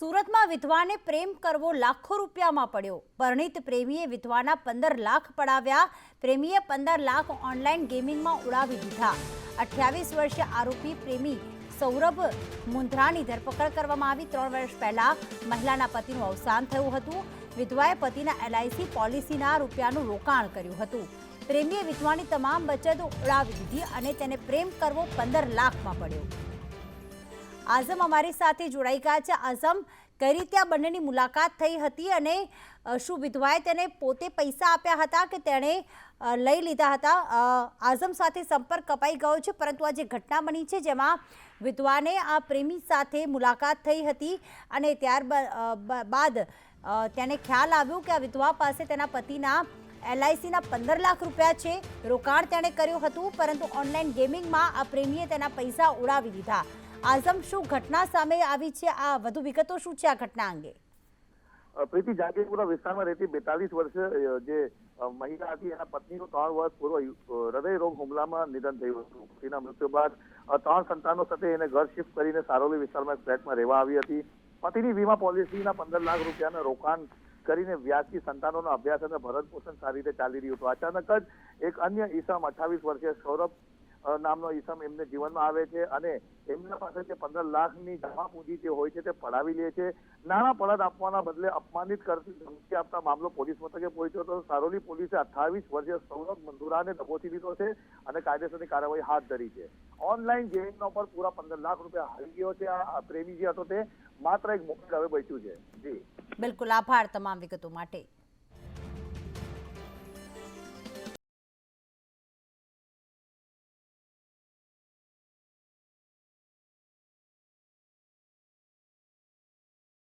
સુરતમાં વિધવાને પ્રેમ કરવો લાખો રૂપિયામાં પડ્યો. પરણિત પ્રેમીએ વિધવાના પંદર લાખ પડાવ્યા. પ્રેમીએ પંદર લાખ ઓનલાઈન ગેમિંગમાં ઉડાવી દીધા. અઠ્યાવીસ વર્ષીય આરોપી પ્રેમી સૌરભ મુંદ્રાની ધરપકડ કરવામાં આવી ત્રણ વર્ષ પહેલા. મહિલાના પતિનું અવસાન થયું હતું. વિધવાએ પતિના એલઆઈસી પોલિસીના રૂપિયાનું રોકાણ કર્યું હતું. પ્રેમીએ વિધવાની તમામ બચત ઉડાવી દીધી અને તેને પ્રેમ કરવો પંદર લાખમાં પડ્યો. આઝમ અમારી સાથે જોડાઈ ગયા છે. આઝમ, કઈ રીતે આ બંનેની મુલાકાત થઈ હતી અને શું વિધવાએ તેને પોતે પૈસા આપ્યા હતા કે તેણે લઈ લીધા હતા? આઝમ સાથે સંપર્ક કપાઈ ગયો છે, પરંતુ આ જે ઘટના બની છે, જેમાં વિધવાને આ પ્રેમી સાથે મુલાકાત થઈ હતી અને ત્યાર બાદ તેને ખ્યાલ આવ્યો કે આ વિધવા પાસે તેના પતિના એલઆઈસીના પંદર લાખ રૂપિયા છે. રોકાણ તેણે કર્યું હતું, પરંતુ ઓનલાઈન ગેમિંગમાં આ પ્રેમીએ તેના પૈસા ઉડાવી દીધા. આઝમ, શું ઘટના સામે આવી છે? આ વધુ વિગતો શું છે આ ઘટના અંગે? પ્રીતિ, જાગીરપુરા વિસ્તારમાં રહેતી બેતાલીસ વર્ષે જે મહિલા હતી, એના પત્નીનો ત્રણ વર્ષ પૂર્વ હૃદય રોગ હુમલામાં નિધન થયું હતું. પતિના મૃત્યુ બાદ ત્રણ સંતાનો સાથે એને ઘર શિફ્ટ કરીને સારોલી વિસ્તારમાં ફ્લેટમાં રહેવા આવી હતી. પતિની વીમા પોલિસીના પંદર લાખ રૂપિયાના રોકાણ કરીને વ્યાજથી સંતાનોનો અભ્યાસ અને ભરણ પોષણ સારી રીતે ચાલી રહ્યું હતું. અચાનક જ એક અન્ય ઈસમ અઠાવીસ વર્ષીય સૌરભ નામનો ઈસમ એમને જીવનમાં આવે છે અને એમના પાસે જે પંદર લાખની જમા પૂંજી જે હોય છે તે પડાવી લે છે. નાણાં પરત આપવાના બદલે અપમાનિત કરતી ધમકી આપતા મામલો પોલીસ મથકે પહોંચ્યો હતો. સારોલી પોલીસે અઠ્ઠાવીસ વર્ષીય સૌરભ મંદુરાને દબોચી લીધો છે અને કાયદેસરની કાર્યવાહી હાથ ધરી છે. ઓનલાઈન ગેમિંગના પર પૂરા પંદર લાખ રૂપિયા હારી ગયો છે. આ આ પ્રેમી જે હતો તે માત્ર એક મોબાઈલ હવે બચ્યું છે. જી. બિલકુલ આભાર તમામ વિગતો માટે.